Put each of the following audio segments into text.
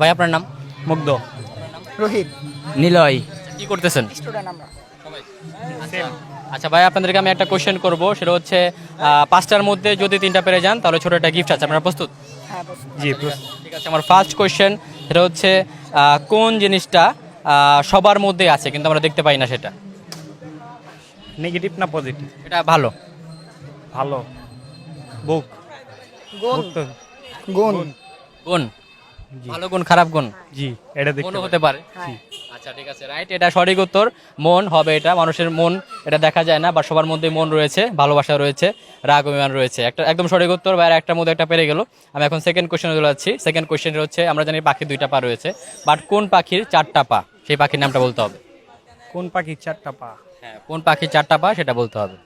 ভাই আপনার নাম? মুগ্ধ। রোহিত। নিলয়। কি করতেছেন? আচ্ছা ভাই আপনাদেরকে আমি একটা কোশ্চেন করব। সেটা হচ্ছে পাঁচটার মধ্যে যদি তিনটা পেরে যান তাহলে ছোট একটা গিফট আছে। আপনারা প্রস্তুত? হ্যাঁ জি ঠিক আছে আমার ফার্স্ট কোয়েশ্চেন সেটা হচ্ছে কোন জিনিসটা সবার মধ্যে আছে কিন্তু আমরা দেখতে পাই না সেটা? নেগেটিভ না পজিটিভ এটা ভালো। ভালো। বুক গুণ। গুণ। গুণ। ভালো গুণ খারাপ গুণ? জি এটা দেখতে হতে পারে। আচ্ছা ঠিক আছে রাইট এটা সঠিক উত্তর। মন হবে এটা মানুষের মন এটা দেখা যায় না বা সবার মধ্যে মন রয়েছে ভালোবাসা রয়েছে রাগ অভিমান রয়েছে। একটা একদম সঠিক উত্তর বা একটার মধ্যে একটা পেরে গেল। আমি এখন সেকেন্ড কোশ্চেনে চলে যাচ্ছি। সেকেন্ড কোশ্চেন হচ্ছে আমরা জানি পাখির দুইটা পা রয়েছে বাট কোন পাখির চারটা পা? সেই পাখির নামটা বলতে হবে। কোন পাখি চারটা পা? হ্যাঁ কোন পাখির চারটা পা সেটা বলতে হবে।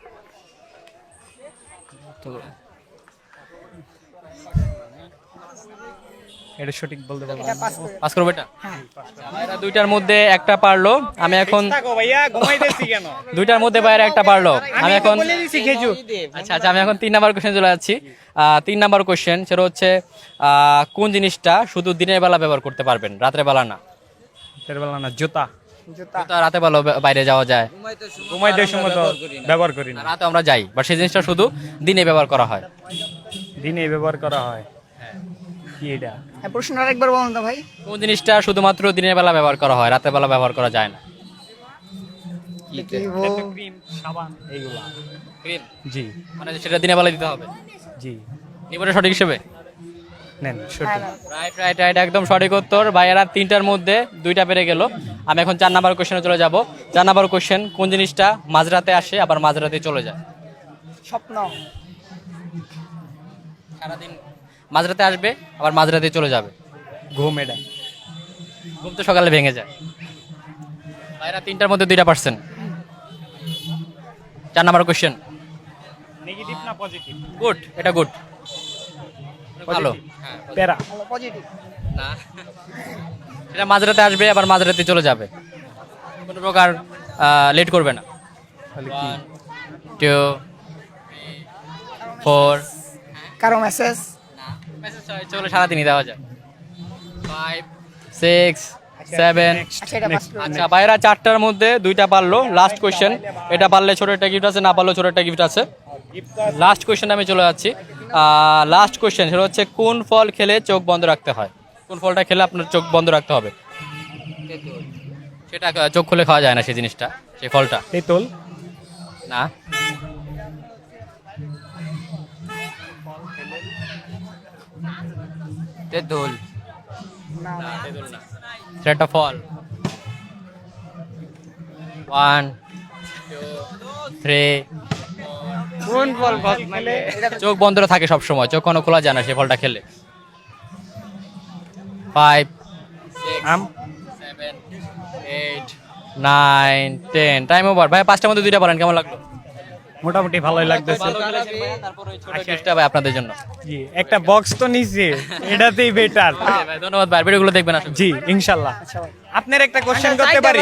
এটা সঠিক বলতে পারব পাস করব এটা? হ্যাঁ। দুইটার মধ্যে একটা পারল। আমি এখন থাকো ভাইয়া ঘুমাইতেছি কেন? দুইটার মধ্যে বাইরে একটা পারল। আমি আমি এখন বলে দিছি খেজু আচ্ছা আচ্ছা আমি এখন তিন নাম্বার কোশ্চেন চলে যাচ্ছি। আহ, তিন নাম্বার কোশ্চেন সেটা হচ্ছে আহ, কোন জিনিসটা শুধু দিনের বেলা ব্যবহার করতে পারবেন রাতের বেলা না? রাতের বেলা না জুতা। জুতা। তো রাতের বেলা বাইরে যাওয়া যায়। ঘুমাইতে সময় তো ব্যবহার করি না। রাতে আমরা যাই বাট সেই জিনিসটা শুধু দিনে ব্যবহার করা হয়। দিনে ব্যবহার করা হয়। কি এটা? হ্যাঁ প্রশ্ন আরেকবার বলুন তো ভাই। কোন জিনিসটা শুধুমাত্র দিনের বেলা ব্যবহার করা হয়? রাতের বেলা ব্যবহার করা যায় না। কি এটা? তো ক্রিম জি। মানে সেটা দিনের বেলা দিতে হবে? জি। নিবটা সঠিক হিসেবে? নেন হ্যাঁ সঠিক রাইট রাইট রাইট একদম সঠিক উত্তর। ভাইয়েরা তিনটার মধ্যে দুইটা পেরে গেল। আমি এখন চার নাম্বার কোশ্চেনে চলে যাব। চার নাম্বার কোশ্চেন কোন জিনিসটা মাঝরাতে আসে আবার মাঝরাতে চলে যায়? স্বপ্ন। সারাদিন মাঝরাতে আসবে আবার মাঝরাতে চলে যাবে। ঘুম এটা। ঘুম তো সকালে ভেঙে যায়। ভাইরা তিনটার মধ্যে দুইটা পার্সেন্ট চার নাম্বার কোয়েশ্চেন নেগেটিভ না পজিটিভ গুড এটা গুড ভালো। প্যারা। পজিটিভ না। এটা মাঝরাতে আসবে আবার মাঝরাতে চলে যাবে। কোনো প্রকার লেট করবে না। তাহলে টু ফোর কারও মেসেজ চলে সারাদিনই দেওয়া যায়। ফাইভ সিক্স সেভেন আচ্ছা পাস আচ্ছা বাইরা চারটার মধ্যে দুইটা পারল। লাস্ট কোয়েশ্চেন এটা পারলে ছোট একটা গিফট আছে না পারলে ছোট একটা গিফট আছে। লাস্ট কোয়েশ্চেন আমি চলে যাচ্ছি। লাস্ট কোয়েশ্চেন সেটা হচ্ছে কোন ফল খেলে চোখ বন্ধ রাখতে হয়? কোন ফলটা খেলে আপনার চোখ বন্ধ রাখতে হবে? সেটা চোখ খুলে খাওয়া যায় না সেই জিনিসটা সেই ফলটা। তেঁতুল। না। তেঁতুল। সেটা একটা ফল ওয়ান থ্রি কোন ফল খেলে চোখ বন্ধ থাকে সব সময় চোখ কোনো খোলা যায় না সে ফলটা খেলে। ফাইভ আম। Seven eight nine ten time over ভাই পাঁচটার মধ্যে দুইটা বলেন কেমন লাগল? মোটামুটি ভালোই লাগতেছে। ভাই আপনাদের জন্য। জি একটা বক্স তো নিছে এটাতেই বেটার ভাই ধন্যবাদ ভাই ভিডিওগুলো দেখবেন আসলে। জি ইনশাল্লাহ। আচ্ছা আপনার একটা কোশ্চেন করতে পারি?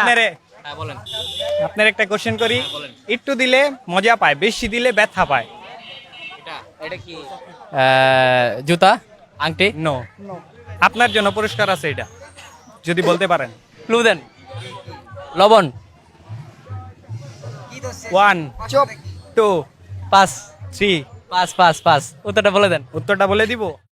আপনার হ্যাঁ বলেন। আপনার একটা কোশ্চেন করি? একটু দিলে মজা পায় বেশি দিলে ব্যথা পায়। জুতা? আংটি? নো নো আপনার জন্য পুরস্কার আছে এটা যদি বলতে পারেন। ক্লু দেন। লবণ? ওয়ান চোপ। Two pass three pass pass pass উত্তরটা বলে দেন। উত্তরটা বলে দিব।